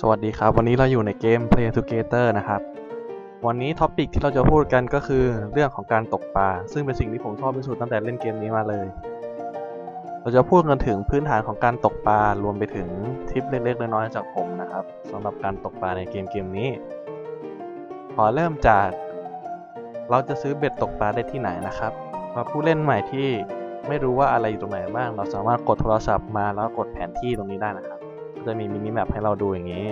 สวัสดีครับ วันนี้เราอยู่ในเกม Play Together นะครับ วันนี้ท็อปิกที่เราจะพูดกันก็คือเรื่องของการตกปลา ซึ่งเป็นสิ่งที่ผมชอบที่สุดตั้งแต่เล่นเกมนี้มาเลย เราจะพูดกันถึงพื้นฐานของการตกปลารวมไปถึงทิปเล็กๆน้อยๆจากผมนะครับสำหรับการตกปลาในเกมเกมนี้ ขอเริ่มจากเราจะซื้อเบ็ดตกปลาได้ที่ไหนนะครับสำหรับผู้เล่นใหม่ที่ไม่รู้ว่าอะไรอยู่ตรงไหนบ้าง เราสามารถกดโทรศัพท์มาแล้วกดแผนที่ตรงนี้ได้นะครับ จะมีมินิแมปให้เราดูอย่างนี้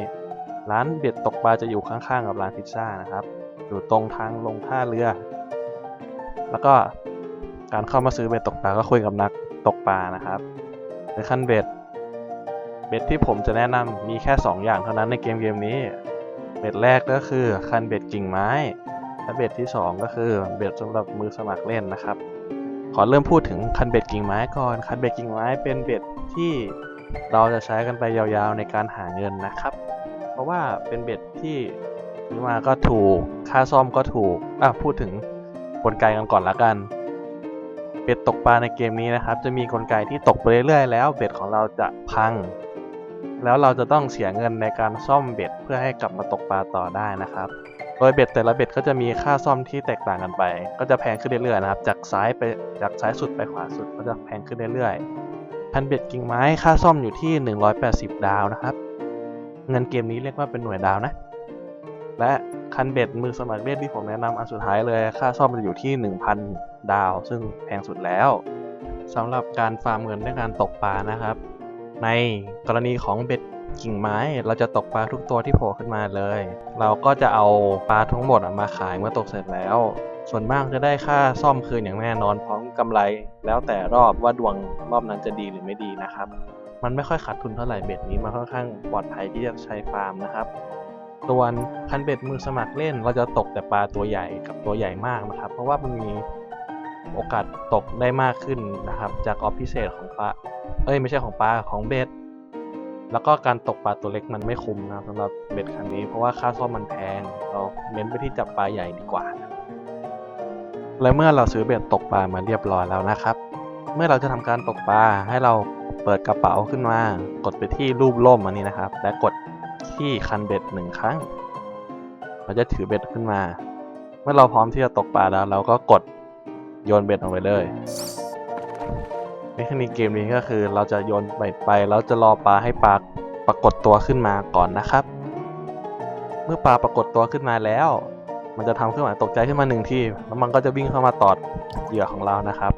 ร้านเบ็ดตกปลาจะอยู่ข้างๆกับร้านพิซซ่านะครับ อยู่ตรงทางลงท่าเรือ แล้วก็การเข้ามาซื้อเบ็ดตกปลาก็คุยกับนักตกปลานะครับในขั้นเบ็ดเบ็ดที่ผมจะแนะนำมีแค่ 2 อย่างเท่านั้นในเกมเกมนี้ เบ็ดแรกก็คือคันเบ็ดกิ่งไม้และเบ็ดที่ 2 ก็คือเบ็ดสำหรับมือสมัครเล่นนะครับ ขอเริ่มพูดถึงคันเบ็ดกิ่งไม้ก่อน คันเบ็ดกิ่งไม้เป็นเบ็ดที่ เราจะใช้กันไปยาวๆในการหาเงินนะครับ เพราะว่าเป็นเบ็ดที่ซื้อมาก็ถูก ค่าซ่อมก็ถูก อะพูดถึงกลไกกันก่อนละกัน เบ็ดตกปลาในเกมนี้นะครับ จะมีกลไกที่ตกไปเรื่อยๆแล้วเบ็ดของเราจะพัง แล้วเราจะต้องเสียเงินในการซ่อมเบ็ดเพื่อให้กลับมาตกปลาต่อได้นะครับ โดยเบ็ดแต่ละเบ็ดก็จะมีค่าซ่อมที่แตกต่างกันไป ก็จะแพงขึ้นเรื่อยๆนะครับ จากซ้ายไปจากซ้ายสุดไปขวาสุดก็จะแพงขึ้นเรื่อยๆ พันเบ็ดกิ่งไม้ค่าซ่อมอยู่ที่ 180 ดาวนะครับ เงินเกมนี้เรียกว่าเป็นหน่วยดาวนะ และคันเบ็ดมือสมัครเล่นที่ผมแนะนำอันสุดท้ายเลย ค่าซ่อมจะอยู่ที่ 1,000 ดาว ซึ่งแพงสุดแล้วสำหรับการฟาร์มเงินด้วยการตกปลานะครับ ในกรณีของเบ็ด กิ่งไม้เราจะตกปลาทุกตัวที่โผล่ขึ้นมาเลย เราก็จะเอาปลาทั้งหมดมาขายเมื่อตกเสร็จแล้ว ส่วนมากจะได้ค่าซ่อมคืนอย่างแน่นอนพร้อมกำไร แล้วแต่รอบว่าดวงรอบนั้นจะดีหรือไม่ดีนะครับ มันไม่ค่อยขาดทุนเท่าไหร่เบ็ดนี้มันค่อนข้างปลอดภัยที่จะใช้ฟาร์มนะครับส่วนคันเบ็ดมือสมัครเล่นเราจะตกแต่ปลาตัวใหญ่กับตัวใหญ่มากนะครับ เพราะว่ามันมีโอกาสตกได้มากขึ้นนะครับ จากออฟพิเศษของปลาเอ้ยไม่ใช่ของปลาของเบ็ด แล้วก็การตกปลาตัวเล็กมันไม่คุ้มนะสำหรับเบ็ดคันนี้เพราะว่าค่าซ่อมมันแพง เราเน้นไปที่จับปลาใหญ่ดีกว่า และเมื่อเราซื้อเบ็ดตกปลามาเรียบร้อยแล้วนะครับ เมื่อเราจะทำการตกปลาให้เราเปิดกระเป๋าขึ้นมา กดไปที่รูปล่มอันนี้นะครับ และกดที่คันเบ็ดหนึ่งครั้ง เราจะถือเบ็ดขึ้นมา เมื่อเราพร้อมที่จะตกปลาแล้ว เราก็กดโยนเบ็ดลงไปเลย เมคานิกเกมนี้ก็คือเราจะโยนเบ็ดไปแล้วจะรอปลาให้ปลาปรากฏตัวขึ้นมาก่อนนะครับ เมื่อปลาปรากฏตัวขึ้นมาแล้ว มันจะทำเครื่องหมายตกใจขึ้นมาหนึ่งทีแล้วมันก็จะวิ่งเข้ามาตอดเหยื่อของเรานะครับ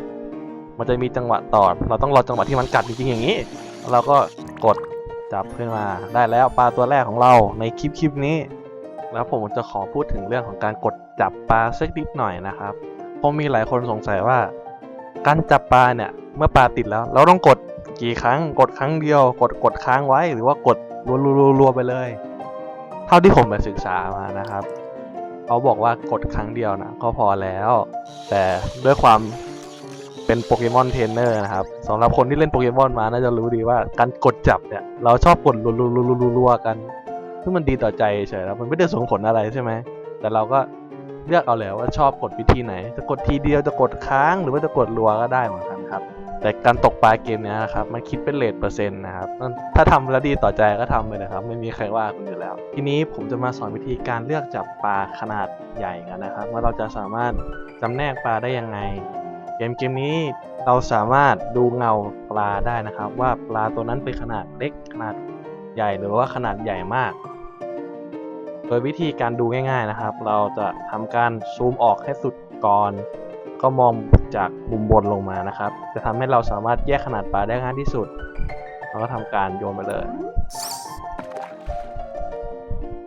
มันจะมีจังหวะตอด เราต้องรอจังหวะที่มันกัดจริงๆอย่างนี้แล้วเราก็กดจับขึ้นมาได้แล้วปลาตัวแรกของเราในคลิปคลิปนี้ แล้วผมจะขอพูดถึงเรื่องของการกดจับปลาสักนิดหน่อยนะครับเพราะมีหลายคนสงสัยว่า การจับปลาเนี่ย เมื่อปลาติดแล้ว เราต้องกดกี่ครั้ง กดครั้งเดียว กดกดค้างไว้หรือว่ากดรัวๆไปเลย เท่าที่ผมไปศึกษามานะครับเขาบอกว่ากดครั้งเดียวนะก็พอแล้ว แต่ด้วยความเป็นโปเกมอนเทรนเนอร์นะครับสำหรับคนที่เล่นโปเกมอนมาน่าจะรู้ดีว่าการกดจับเนี่ย เราชอบกดรัวๆๆๆกัน ซึ่งมันดีต่อใจเฉยแล้วมันไม่ได้ส่งผลอะไรใช่ไหมแต่เราก็เลือกเอาเลยว่าชอบกดวิธีไหน จะกดทีเดียวจะกดค้างหรือว่าจะกดรัวก็ได้เหมือนกันครับ แต่การตกปลาเกมเนี้ยนะครับมันคิดเป็นเลทเปอร์เซ็นต์นะครับถ้าทำแล้วดีต่อใจก็ทำไปนะครับ ไม่มีใครว่าคุณอยู่แล้ว ทีนี้ผมจะมาสอนวิธีการเลือกจับปลาขนาดใหญ่กันนะครับว่าเราจะสามารถจำแนกปลาได้ยังไง เกมเกมนี้เราสามารถดูเงาปลาได้นะครับ ว่าปลาตัวนั้นเป็นขนาดเล็กขนาดใหญ่หรือว่าขนาดใหญ่มาก โดยวิธีการดูง่าย ๆนะครับ เราจะทำการซูมออกให้สุดก่อน ก็มอง จากมุมบนลงมานะครับ จะทำให้เราสามารถแยกขนาดปลาได้ง่ายที่สุด เราก็ทำการโยนไปเลย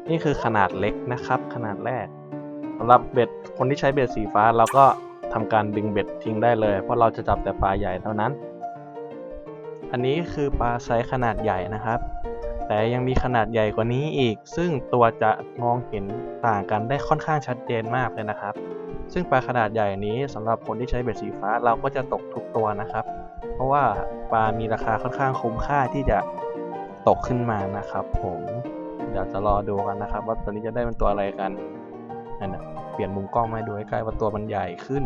นี่คือขนาดเล็กนะครับ ขนาดแรกสำหรับเบ็ดคนที่ใช้เบ็ดสีฟ้าเราก็ทำการดึงเบ็ดทิ้งได้เลย เพราะเราจะจับแต่ปลาใหญ่เท่านั้น อันนี้คือปลาไซส์ขนาดใหญ่นะครับแต่ยังมีขนาดใหญ่กว่านี้อีก ซึ่งตัวจะมองเห็นต่างกันได้ค่อนข้างชัดเจนมากเลยนะครับ ซึ่งปลาขนาดใหญ่นี้สำหรับคนที่ใช้เบ็ดสีฟ้าเราก็จะตกทุกตัวนะครับ เพราะว่าปลามีราคาค่อนข้างคุ้มค่าที่จะตกขึ้นมานะครับ ผมเดี๋ยวจะรอดูกันนะครับ ว่าตัวนี้จะได้เป็นตัวอะไรกันนั่นนะเปลี่ยนมุมกล้องมาให้ดูใกล้ว่าตัวมันใหญ่ขึ้น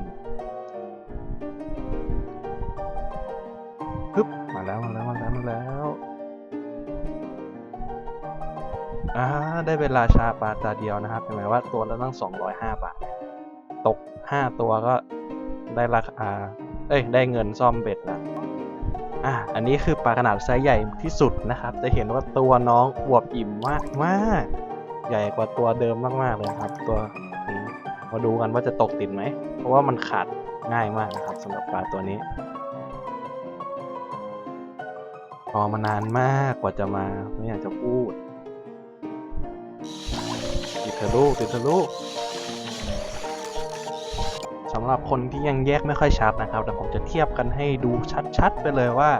ฮึบมาแล้วมาแล้วมาแล้วมาแล้วอ่าได้เวลาชาปลาตาเดียวนะครับเห็นไหมว่าตัวละตั้ง205บาท ตก 5 ตัวก็ได้ราคา เอ้ย ได้เงินซ่อมเบ็ดละอะ อันนี้คือปลาขนาดไซส์ใหญ่ที่สุดนะครับ จะเห็นว่าตัวน้องอวบอิ่มมากมากใหญ่กว่าตัวเดิมมากๆเลยครับ ตัวนี้มาดูกันว่าจะตกติดไหม เพราะว่ามันขาดง่ายมากนะครับสำหรับปลาตัวนี้รอมานานมากกว่าจะมาไม่อยากจะพูดติดเถอะลูกติดเถอะลูก สำหรับคนที่ยังแยกไม่ค่อยชัดนะครับแต่ผมจะเทียบกันให้ดูชัดๆ ไปเลยว่า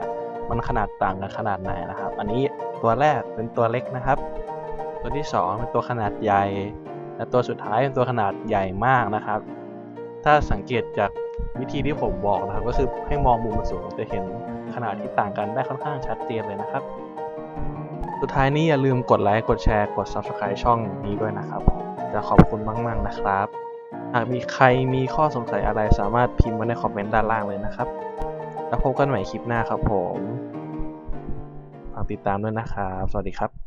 มันขนาดต่างกันขนาดไหนนะครับ อันนี้ตัวแรกเป็นตัวเล็กนะครับ ตัวที่สองเป็นตัวขนาดใหญ่ และตัวสุดท้ายเป็นตัวขนาดใหญ่มากนะครับ ถ้าสังเกตจากวิธีที่ผมบอกนะครับ ก็คือให้มองมุมสูงจะเห็นขนาดที่ต่างกันได้ค่อนข้างชัดเจนเลยนะครับ สุดท้ายนี้อย่าลืมกดไลค์กดแชร์กด Subscribe ช่องนี้ด้วยนะครับผมจะขอบคุณมาก ๆ นะครับ หากมีใครมีข้อสงสัยอะไรสามารถพิมพ์ไว้ในคอมเมนต์ด้านล่างเลยนะครับ แล้วพบกันใหม่คลิปหน้าครับผม ฝากติดตามด้วยนะครับ สวัสดีครับ